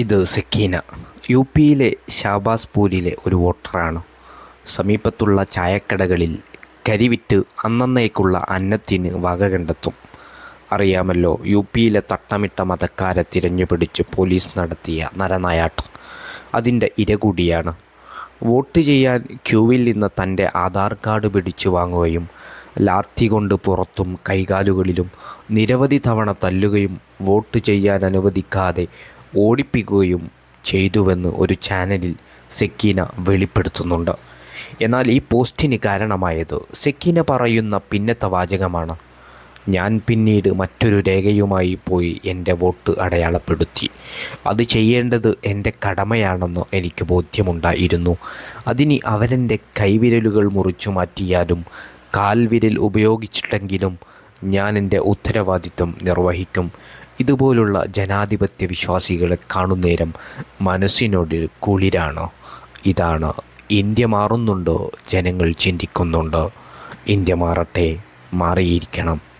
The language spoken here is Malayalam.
ഇത് സക്കീന. യു പിയിലെ ഷാബാസ്പൂരിലെ ഒരു വോട്ടറാണ്. സമീപത്തുള്ള ചായക്കടകളിൽ കരിവിറ്റ് അന്നന്നേക്കുള്ള അന്നത്തിന് വക കണ്ടെത്തും. അറിയാമല്ലോ യു പിയിലെ തട്ടമിട്ട മതക്കാരെ തിരഞ്ഞുപിടിച്ച് പോലീസ് നടത്തിയ നരനായാട്ട് അതിന്റെ ഇര കൂടിയാണ് വോട്ട് ചെയ്യാൻ ക്യൂവിൽ നിന്ന് തന്റെ ആധാർ കാർഡ് പിടിച്ചു വാങ്ങുകയും ലാത്തി കൊണ്ട് പുറത്തും കൈകാലുകളിലും നിരവധി തവണ തല്ലുകയും വോട്ട് ചെയ്യാൻ അനുവദിക്കാതെ ഓടിപ്പിക്കുകയും ചെയ്തുവെന്ന് ഒരു ചാനലിൽ സെക്കീന വെളിപ്പെടുത്തുന്നുണ്ട്. എന്നാൽ ഈ പോസ്റ്റിന് കാരണമായത് സെക്കീന പറയുന്ന പിന്നത്തെ വാചകമാണ്. ഞാൻ പിന്നീട് മറ്റൊരു രേഖയുമായി പോയി എന്റെ വോട്ട് അടയാളപ്പെടുത്തി. അത് ചെയ്യേണ്ടത് എന്റെ കടമയാണെന്ന് എനിക്ക് ബോധ്യമുണ്ടായിരുന്നു. അതിന് അവരെന്റെ കൈവിരലുകൾ മുറിച്ചു മാറ്റിയാലും കാൽവിരൽ ഉപയോഗിച്ചിട്ടെങ്കിലും ഞാൻ എന്റെ ഉത്തരവാദിത്വം നിർവഹിക്കും. ഇതുപോലുള്ള ജനാധിപത്യ വിശ്വാസികളെ കാണുന്നേരം മനസ്സിനോട് കുളിരാണോ? ഇതാണ് ഇന്ത്യ മാറുന്നുണ്ടോ? ജനങ്ങൾ ചിന്തിക്കുന്നുണ്ടോ? ഇന്ത്യ മാറട്ടെ മാറിയിരിക്കണം.